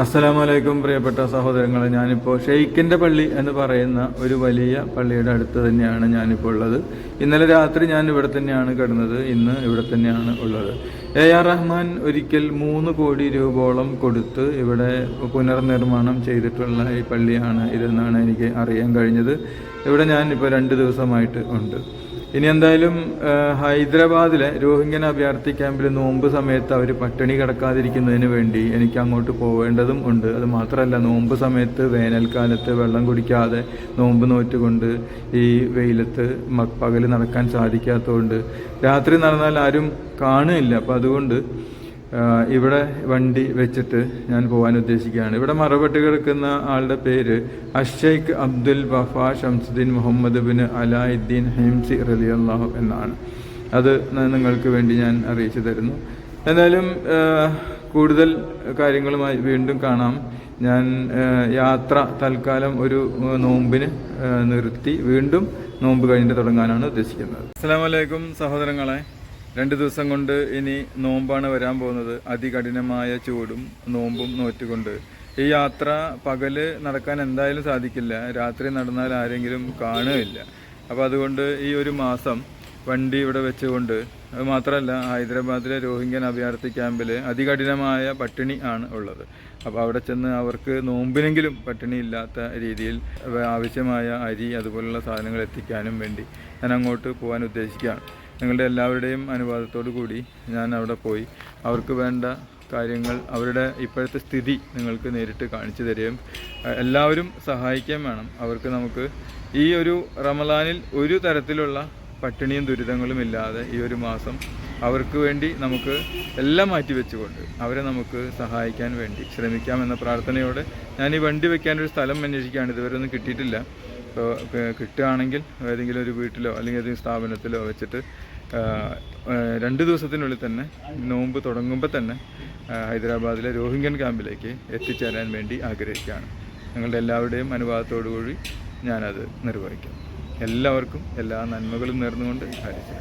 അസ്സലാമലൈക്കും പ്രിയപ്പെട്ട സഹോദരങ്ങളെ ഞാനിപ്പോൾ ഷെയ്ഖിന്റെ പള്ളി എന്ന് പറയുന്ന ഒരു വലിയ പള്ളിയുടെ അടുത്ത് തന്നെയാണ് ഞാനിപ്പോൾ ഉള്ളത്. ഇന്നലെ രാത്രി ഞാൻ ഇവിടെ തന്നെയാണ് കിടന്നത്. ഇന്ന് ഇവിടെ തന്നെയാണ് ഉള്ളത്. എ ആർ റഹ്മാൻ ഒരിക്കൽ മൂന്ന് കോടി രൂപയോളം കൊടുത്ത് ഇവിടെ പുനർനിർമ്മാണം ചെയ്തിട്ടുള്ള ഈ പള്ളിയാണ് ഇതെന്നാണ് എനിക്ക് അറിയാൻ കഴിഞ്ഞത്. ഇവിടെ ഞാൻ ഇപ്പോൾ രണ്ട് ദിവസമായിട്ട് ഉണ്ട്. ഇനി എന്തായാലും ഹൈദരാബാദിലെ രോഹിംഗ്യൻ അഭയാർത്ഥി ക്യാമ്പിൽ നോമ്പ് സമയത്ത് അവർ പട്ടിണി കിടക്കാതിരിക്കുന്നതിന് വേണ്ടി എനിക്ക് അങ്ങോട്ട് പോവേണ്ടതും ഉണ്ട്. അത് മാത്രമല്ല നോമ്പ് സമയത്ത് വേനൽക്കാലത്ത് വെള്ളം കുടിക്കാതെ നോമ്പ് നോറ്റുകൊണ്ട് ഈ വെയിലത്ത് പകൽ നടക്കാൻ സാധിക്കാത്തതുകൊണ്ട് രാത്രി നടന്നാൽ ആരും കാണുകയില്ല. അപ്പം അതുകൊണ്ട് ഇവിടെ വണ്ടി വെച്ചിട്ട് ഞാൻ പോകാൻ ഉദ്ദേശിക്കുകയാണ്. ഇവിടെ മറപ്പെട്ട് കിടക്കുന്ന ആളുടെ പേര് അഷേഖ് Abdul Wafa Shamsuddin Muhammad bin Alauddin Himsi റലി അള്ളാഹു എന്നാണ്. അത് നിങ്ങൾക്ക് വേണ്ടി ഞാൻ അറിയിച്ചു തരുന്നു. എന്നാലും കൂടുതൽ കാര്യങ്ങളുമായി വീണ്ടും കാണാം. ഞാൻ യാത്ര തൽക്കാലം ഒരു നോമ്പിന് നിർത്തി. വീണ്ടും നോമ്പ് കഴിഞ്ഞിട്ട് തുടങ്ങാനാണ് ഉദ്ദേശിക്കുന്നത്. അസ്സാം വലൈക്കും സഹോദരങ്ങളെ. രണ്ട് ദിവസം കൊണ്ട് ഇനി നോമ്പാണ് വരാൻ പോകുന്നത്. അതികഠിനമായ ചൂടും നോമ്പും നോറ്റുകൊണ്ട്. ഈ യാത്ര പകൽ നടക്കാൻ എന്തായാലും സാധിക്കില്ല. രാത്രി നടന്നാൽ ആരെങ്കിലും കാണുകയില്ല. അപ്പോൾ അതുകൊണ്ട് ഈ ഒരു മാസം വണ്ടി ഇവിടെ വെച്ചുകൊണ്ട് അത് മാത്രമല്ല ഹൈദരാബാദിലെ രോഹിംഗ്യൻ അഭയാർത്ഥി ക്യാമ്പിൽ അതികഠിനമായ പട്ടിണി ആണ് ഉള്ളത്. അപ്പോൾ അവിടെ ചെന്ന് അവർക്ക് നോമ്പിനെങ്കിലും പട്ടിണി ഇല്ലാത്ത രീതിയിൽ ആവശ്യമായ അരി അതുപോലുള്ള സാധനങ്ങൾ എത്തിക്കാനും വേണ്ടി ഞാൻ അങ്ങോട്ട് പോകാൻ ഉദ്ദേശിക്കുകയാണ്. നിങ്ങളുടെ എല്ലാവരുടെയും അനുവാദത്തോടു കൂടി ഞാൻ അവിടെ പോയി. അവർക്ക് വേണ്ട കാര്യങ്ങൾ അവരുടെ ഇപ്പോഴത്തെ സ്ഥിതി നിങ്ങൾക്ക് നേരിട്ട് കാണിച്ചു തരികയും എല്ലാവരും സഹായിക്കുകയും വേണം. അവർക്ക് നമുക്ക് ഈ ഒരു റമലാനിൽ ഒരു തരത്തിലുള്ള പട്ടിണിയും ദുരിതങ്ങളും ഇല്ലാതെ ഈ ഒരു മാസം അവർക്ക് വേണ്ടി നമുക്ക് എല്ലാം മാറ്റി വെച്ചുകൊണ്ട് അവരെ നമുക്ക് സഹായിക്കാൻ വേണ്ടി ശ്രമിക്കാം എന്ന പ്രാർത്ഥനയോടെ ഞാൻ ഈ വണ്ടി വെക്കാനൊരു സ്ഥലം അന്വേഷിക്കുകയാണ്. ഇതുവരെ ഒന്നും കിട്ടിയിട്ടില്ല. ഇപ്പോൾ കിട്ടുകയാണെങ്കിൽ ഏതെങ്കിലും ഒരു വീട്ടിലോ അല്ലെങ്കിൽ ഏതെങ്കിലും സ്ഥാപനത്തിലോ വെച്ചിട്ട് രണ്ട് ദിവസത്തിനുള്ളിൽ തന്നെ നോമ്പ് തുടങ്ങുമ്പോൾ തന്നെ ഹൈദരാബാദിലെ രോഹിംഗ്യൻ ക്യാമ്പിലേക്ക് എത്തിച്ചേരാൻ വേണ്ടി ആഗ്രഹിക്കുകയാണ്. നിങ്ങളുടെ എല്ലാവരുടെയും അനുഭവത്തോടു കൂടി ഞാനത് നിർവഹിക്കും. എല്ലാവർക്കും എല്ലാ നന്മകളും നേർന്നുകൊണ്ട് ഹരിച്ചു